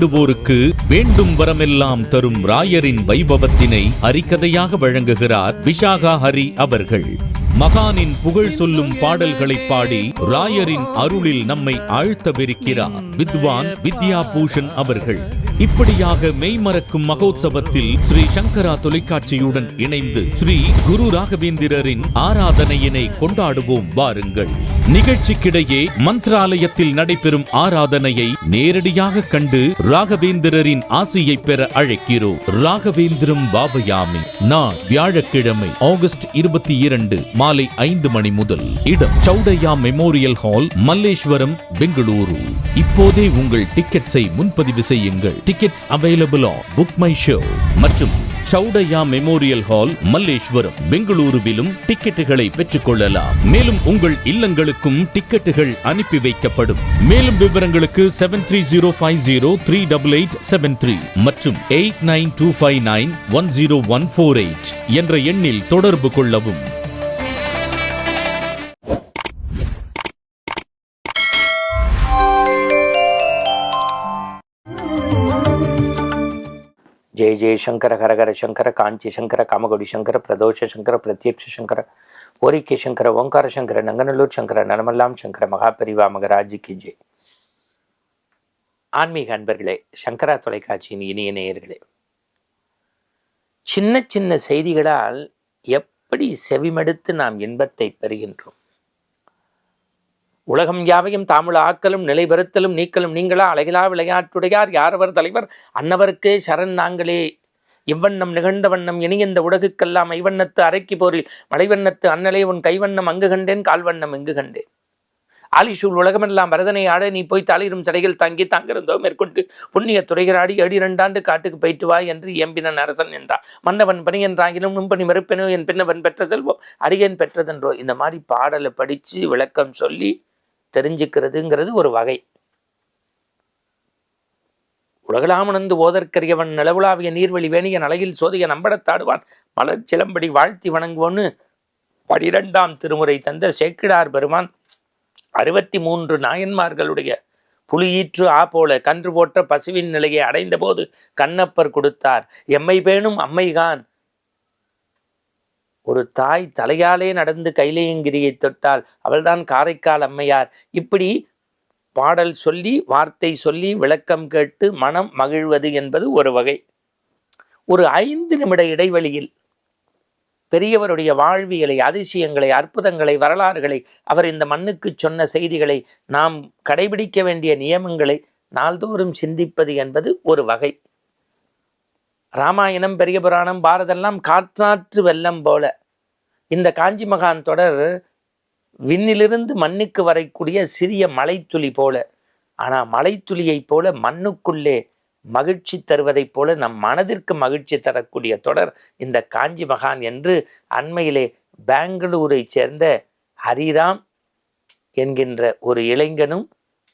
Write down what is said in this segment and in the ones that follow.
வேண்டுவோருக்கு வேண்டும் வரமெல்லாம் தரும் ராயரின் வைபவத்தினை ஹரிக்கதையாக வழங்குகிறார் விஷாகா ஹரி அவர்கள். மகானின் புகழ் சொல்லும் பாடல்களை பாடி ராயரின் அருளில் நம்மை ஆழ்த்தவிருக்கிறார். வித்வான் வித்யா பூஷன் அவர்கள். இப்படியாக மெய்மறக்கும் மகோத்சவத்தில் ஸ்ரீ சங்கரா தொலைக்காட்சியுடன் இணைந்து ஸ்ரீ குரு ராகவேந்திரரின் ஆராதனையினை கொண்டாடுவோம் வாருங்கள். நிகழ்ச்சிக்கிடையே மந்திராலயத்தில் நடைபெறும் ஆராதனையை நேரடியாக கண்டு ராகவேந்திரரின் ஆசியை பெற அழைக்கிறோம். ராகவேந்திரம் பாபயாமி. நான் வியாழக்கிழமை ஆகஸ்ட் இருபத்தி இரண்டு மாலை ஐந்து மணி முதல். இடம் சௌடையா மெமோரியல் ஹால் மல்லேஸ்வரம் பெங்களூரு. இப்போதே உங்கள் டிக்கெட்ஸை முன்பதிவு செய்யுங்கள். Tickets available. On book my show. மற்றும் சவுடையா மெமோரியல் ஹால் மல்லேஸ்வரம் பெங்களூருவிலும் டிக்கெட்டுகளை பெற்றுக் கொள்ளலாம் மேலும் உங்கள் இல்லங்களுக்கும் டிக்கெட்டுகள் அனுப்பி வைக்கப்படும். மேலும் விவரங்களுக்கு seven three zero five zero three double eight seven three மற்றும் eight nine two five nine one zero one four eight என்ற எண்ணில் தொடர்பு கொள்ளவும். ஜெய ஜெயசங்கர ஹரஹர சங்கர காஞ்சி சங்கர காமகோடி சங்கர பிரதோஷ சங்கர பிரத்யக்ஷ சங்கர ஓரிக்கை சங்கர ஓங்கார சங்கர நங்கநல்லூர் சங்கர நலமெல்லாம் சங்கர மகாபரிவா மகராஜிக்கு ஜெய். ஆன்மீக அன்பர்களே சங்கரா தொலைக்காட்சியின் இனிய நேயர்களே. சின்ன சின்ன செய்திகளால் எப்படி செவிமடுத்து நாம் இன்பத்தை பெறுகின்றோம்? உலகம் யாவையும் தாமுள ஆக்கலும் நிலைபெறுத்தலும் நீக்கலும் நீங்களா? அழகிலா விளையாட்டுடையார் யாரவர் தலைவர்? அன்னவருக்கே சரண் நாங்களே. இவ்வண்ணம் நிகழ்ந்த வண்ணம் இனி இந்த உலகுக்கெல்லாம் ஐவண்ணத்து அரைக்கி போரில். மலைவண்ணத்து அன்னலே உன் கைவண்ணம் அங்கு கண்டேன் கால்வண்ணம் எங்கு கண்டேன். ஆலிஷூல் உலகமெல்லாம் வரதனை ஆட நீ போய் தாளிரும் சடைகள் தாங்கி தாங்கிருந்தோ? மேற்கொண்டு புண்ணிய துறைகளாடி அடி இரண்டாண்டு காட்டுக்கு போயிட்டு வா என்று எம்பினன் அரசன் என்றான். மன்னவன் பணி என்றாங்கிலும் நும்பணி மறுப்பெனோ என் பின்னவன் பெற்ற செல்வம். அடியேன் பெற்றதென்றோ? இந்த மாதிரி பாடலை படித்து விளக்கம் சொல்லி தெரிஞ்சுக்கிறதுங்கிறது ஒரு வகை. உலகலாமணந்து ஓதற்கரியவன் நிலவுலாவிய நீர்வழி வேணிய அழகில் சோதிய நம்படத்தாடுவான் மலர் சிலம்படி வாழ்த்தி வணங்குவோன்னு பனிரெண்டாம் திருமுறை தந்த சேக்கிடார் பெருமான் அறுபத்தி மூன்று நாயன்மார்களுடைய புலியீற்று ஆ போல கன்று போற்ற பசுவின் நிலையை அடைந்தபோது கண்ணப்பர் கொடுத்தார். எம்மை பேணும் அம்மைகான் ஒரு தாய் தலையாலே நடந்து கைலேயங்கிரியை தொட்டால் அவள்தான் காரைக்கால் அம்மையார். இப்படி பாடல் சொல்லி வார்த்தை சொல்லி விளக்கம் கேட்டு மனம் மகிழ்வது என்பது ஒரு வகை. ஒரு ஐந்து நிமிட இடைவெளியில் பெரியவருடைய வாழ்வியலை அதிசயங்களை அற்புதங்களை வரலாறுகளை அவர் இந்த மண்ணுக்கு சொன்ன செய்திகளை நாம் கடைபிடிக்க வேண்டிய நியமங்களை நாள்தோறும் சிந்திப்பது என்பது ஒரு வகை. ராமாயணம் பெரிய புராணம் பாரதெல்லாம் காற்றாற்று வெள்ளம் போல. இந்த காஞ்சி மகான் தொடர் விண்ணிலிருந்து மண்ணுக்கு வரக்கூடிய சிறிய மலைத்துளி போல. ஆனால் மலைத்துளியைப் போல மண்ணுக்குள்ளே மகிழ்ச்சி தருவதைப் போல நம் மனதிற்கு மகிழ்ச்சி தரக்கூடிய தொடர் இந்த காஞ்சி மகான் என்று அண்மையிலே பெங்களூரை சேர்ந்த ஹரிராம் என்கின்ற ஒரு இளைஞனும்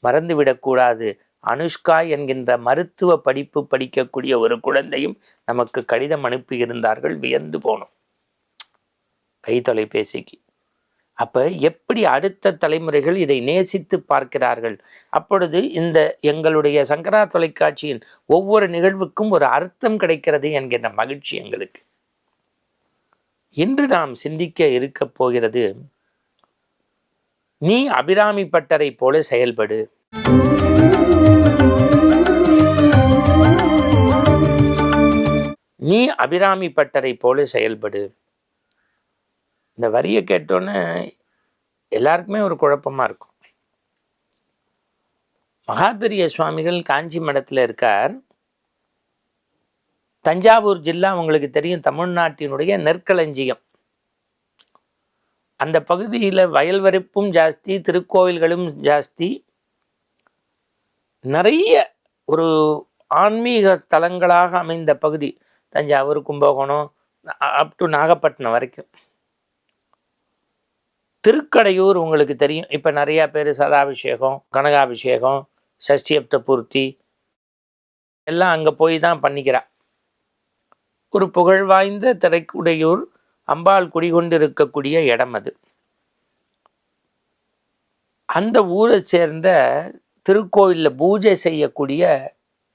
மறந்துவிடக்கூடாது அனுஷ்கா என்கின்ற மருத்துவ படிப்பு படிக்கக்கூடிய ஒரு குழந்தையும் நமக்கு கடிதம் அனுப்பியிருந்தார்கள் வியந்து போனோம். கை தொலைபேசிக்கு அப்ப எப்படி அடுத்த தலைமுறைகள் இதை நேசித்து பார்க்கிறார்கள்? அப்பொழுது இந்த எங்களுடைய சங்கரா தொலைக்காட்சியின் ஒவ்வொரு நிகழ்வுக்கும் ஒரு அர்த்தம் கிடைக்கிறது என்கின்ற மகிழ்ச்சி எங்களுக்கு. இன்று நாம் சிந்திக்க இருக்க போகிறது நீ அபிராமி பட்டரை போல செயல்படு. நீ அபிராமி பட்டரை போல செயல்படு. இந்த வரியை கேட்டோன்னே எல்லாருக்குமே ஒரு குழப்பமா இருக்கும். மகாபெரிய சுவாமிகள் காஞ்சி மடத்தில் இருக்கார். தஞ்சாவூர் ஜில்லா உங்களுக்கு தெரியும் தமிழ்நாட்டினுடைய நெற்களஞ்சியம். அந்த பகுதியில் வயல்வரிப்பும் ஜாஸ்தி திருக்கோவில்களும் ஜாஸ்தி. நிறைய ஒரு ஆன்மீக தலங்களாக அமைந்த பகுதி தஞ்சாவூர் கும்பகோணம் அப் டு நாகப்பட்டினம் வரைக்கும். திருக்கடையூர் உங்களுக்கு தெரியும். இப்போ நிறையா பேர் சதாபிஷேகம் கனகாபிஷேகம் சஷ்டியப்த பூர்த்தி எல்லாம் அங்கே போய் தான் பண்ணிக்கிறா. ஒரு புகழ் வாய்ந்த திரைக்குடையூர் அம்பாள் குடிகொண்டிருக்கக்கூடிய இடம் அது. அந்த ஊரை சேர்ந்த திருக்கோயிலில் பூஜை செய்யக்கூடிய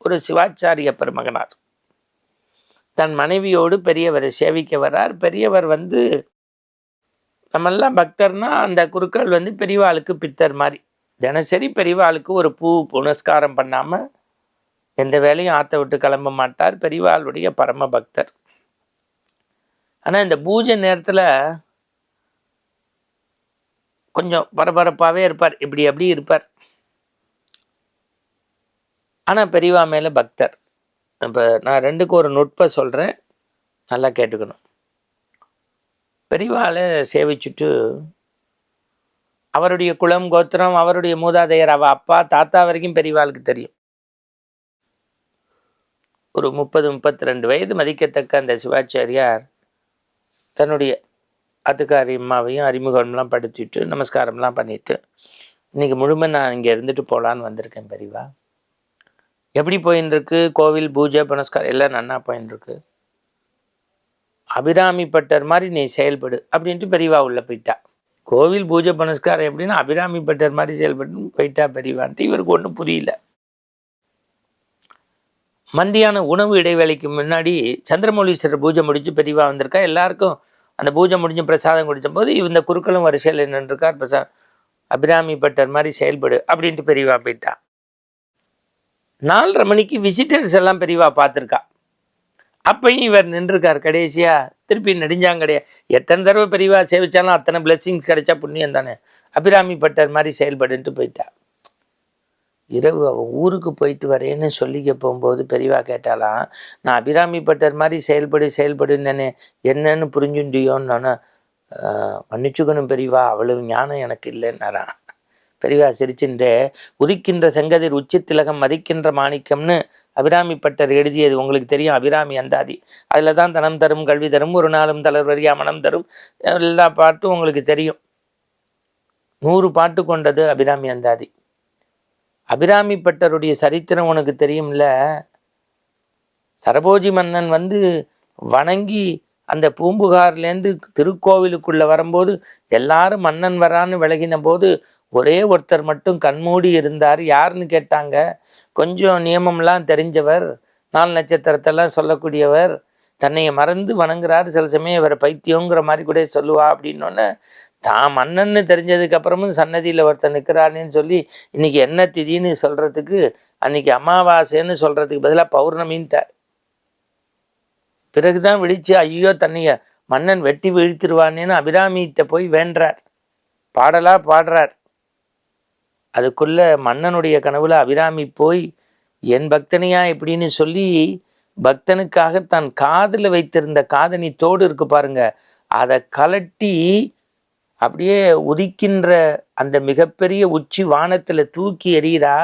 ஒரு சிவாச்சாரிய பெருமகனார். தன் மனைவியோடு பெரியவரை சேவிக்க வர்றார். பெரியவர் வந்து நம்மெல்லாம் பக்தர்னா அந்த குருக்கள் வந்து பெரியவாளுக்கு பித்தர் மாதிரி. தினசரி பெரியவாளுக்கு ஒரு பூ புனஸ்காரம் பண்ணாமல் எந்த வேலையும் ஆற்ற விட்டு கிளம்ப மாட்டார். பெரியவாளுடைய பரம பக்தர். ஆனால் இந்த பூஜை நேரத்தில் கொஞ்சம் பரபரப்பாகவே இருப்பார். இப்படி அப்படி இருப்பார். ஆனால் பெரியவா மேலே பக்தர். இப்போ நான் ரெண்டுக்கும் ஒரு நுட்பம் சொல்கிறேன் நல்லா கேட்டுக்கணும். பெரியவாளை சேவிச்சுட்டு அவருடைய குலம் கோத்திரம் அவருடைய மூதாதையர் அவ அப்பா தாத்தா வரைக்கும் பெரியவாளுக்கு தெரியும். ஒரு முப்பது முப்பத்தி ரெண்டு வயது மதிக்கத்தக்க அந்த சிவாச்சாரியார் தன்னுடைய அத்துக்காரி அம்மாவையும் அறிமுகம்லாம் படுத்திட்டு நமஸ்காரம்லாம் பண்ணிட்டு இன்னைக்கு முழுமை நான் இங்கே இருந்துட்டு போகலான்னு வந்திருக்கேன் பெரியவா எப்படி போயின்னு இருக்கு கோவில் பூஜை புனஸ்காரம் எல்லாம் நன்னா போயின்னு இருக்கு அபிராமி பட்டர் மாதிரி நீ செயல்படு அப்படின்ட்டு பெரியவா உள்ளே போயிட்டா. கோவில் பூஜை புனஸ்காரம் எப்படின்னா அபிராமி பட்டர் மாதிரி செயல்பட்டு போயிட்டா பெரியவான்ட்டு இவருக்கு ஒன்றும் புரியல. மந்தியான உணவு இடைவேளைக்கு முன்னாடி சந்திரமௌலீஸ்வரர் பூஜை முடிச்சு பெரியவா வந்திருக்கா. எல்லாருக்கும் அந்த பூஜை முடிஞ்சு பிரசாதம் குடிச்ச போது இந்த குருக்களும் வரிசையில் நின்றுருக்கார். பிரசா அபிராமி பட்டர் மாதிரி செயல்படு அப்படின்ட்டு பெரியவா போயிட்டா. நாலரை மணிக்கு விசிட்டர்ஸ் எல்லாம் பெரியவா பார்த்துருக்கா. அப்பையும் இவர் நின்றுருக்கார் கடைசியா. திருப்பி நெடுஞ்சாங்கடைய எத்தனை தடவை பெரியவா சேவிச்சாலும் அத்தனை பிளெஸ்ஸிங்ஸ் கிடைச்சா புண்ணியம் தானே. அபிராமி பட்டர் மாதிரி செயல்படுன்ட்டு போயிட்டா. இரவு அவன் ஊருக்கு போயிட்டு வரேன்னு சொல்லிக்க போகும்போது பெரியவா கேட்டாலாம் நான் அபிராமி பட்டர் மாதிரி செயல்படு செயல்படுன்னு என்னன்னு புரிஞ்சுண்டியோன்னு நான் மன்னிச்சுக்கணும் பெரியவா அவ்வளவு ஞானம் எனக்கு இல்லைன்னாரான் பெரியவா சிரிச்சுன்றே உதிக்கின்ற செங்கதிர் உச்சி திலகம் மதிக்கின்ற மாணிக்கம்னு அபிராமி பட்டர் எழுதியது உங்களுக்கு தெரியும் அபிராமி அந்தாதி. அதில் தான் தனம் தரும் கல்வி தரும் ஒரு நாளும் தளர்வரியா மனம் தரும் எல்லா பாட்டும் உங்களுக்கு தெரியும். நூறு பாட்டு கொண்டது அபிராமி அந்தாதி. அபிராமி பட்டருடைய சரித்திரம் உனக்கு தெரியும்ல? சரபோஜி மன்னன் வந்து வணங்கி அந்த பூம்புகார்லேருந்து திருக்கோவிலுக்குள்ளே வரும்போது எல்லாரும் மன்னன் வரான்னு விலகின போது ஒரே ஒருத்தர் மட்டும் கண்மூடி இருந்தார். யாருன்னு கேட்டாங்க? கொஞ்சம் நியமம்லாம் தெரிஞ்சவர் நாலு நட்சத்திரத்தெல்லாம் சொல்லக்கூடியவர் தன்னையை மறந்து வணங்குறாரு. சில சமயம் இவரை பைத்தியங்கிற மாதிரி கூட சொல்லுவா அப்படின்னோடனே தான் மன்னன்னு தெரிஞ்சதுக்கப்புறமும் சன்னதியில் ஒருத்தர் நிற்கிறாருன்னு சொல்லி இன்னைக்கு என்ன திதின்னு சொல்கிறதுக்கு அன்றைக்கி அமாவாசைன்னு சொல்கிறதுக்கு பதிலாக பௌர்ணமின்ட்டார். பிறகுதான் விழிச்சு ஐயோ தன்னைய மன்னன் வெட்டி வீழ்த்திருவானேன்னு அபிராமிகிட்ட போய் வேண்டுறார் பாடலா பாடுறார். அதுக்குள்ள மன்னனுடைய கனவுல அபிராமி போய் என் பக்தனையா இப்படின்னு சொல்லி பக்தனுக்காக தன் காதில் வைத்திருந்த காதணி தோடு இருக்கு பாருங்க அதை கலட்டி அப்படியே உதிக்கின்ற அந்த மிகப்பெரிய உச்சி வானத்தில் தூக்கி எறிகிறா.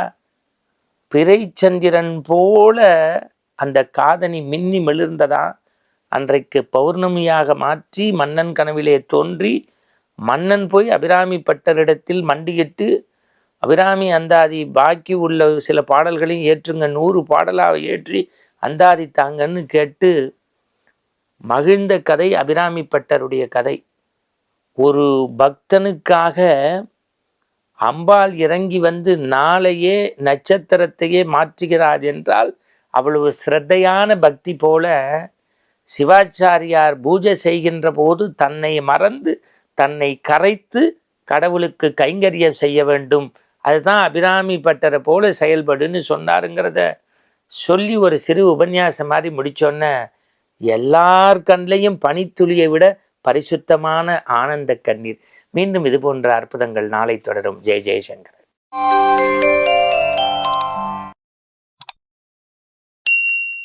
பிறைச்சந்திரன் போல அந்த காதணி மின்னி மெளிர்ந்ததா அன்றைக்கு பௌர்ணமியாக மாற்றி மன்னன் கனவிலே தோன்றி மன்னன் போய் அபிராமி பட்டரிடத்தில் மண்டியிட்டு அபிராமி அந்தாதி பாக்கி உள்ள சில பாடல்களையும் ஏற்றுங்க நூறு பாடலாக ஏற்றி அந்தாதி தாங்கன்னு கேட்டு மகிழ்ந்த கதை அபிராமி பட்டருடைய கதை. ஒரு பக்தனுக்காக அம்பாள் இறங்கி வந்து நாளையே நட்சத்திரத்தையே மாற்றுகிறார் என்றால் அவ்வளவு சிரத்தையான பக்தி போல சிவாச்சாரியார் பூஜை செய்கின்ற போது தன்னை மறந்து தன்னை கரைத்து கடவுளுக்கு கைங்கரியம் செய்ய வேண்டும். அதுதான் அபிராமி பட்டரை போல செயல்படுன்னு சொன்னாருங்கிறத சொல்லி ஒரு சிறு உபன்யாசம் மாதிரி முடிச்சோன்ன எல்லார் கண்லையும் பனித்துளியை விட பரிசுத்தமான ஆனந்த கண்ணீர். மீண்டும் இது போன்ற அற்புதங்கள் நாளை தொடரும். ஜெய் ஜெயசங்கர்.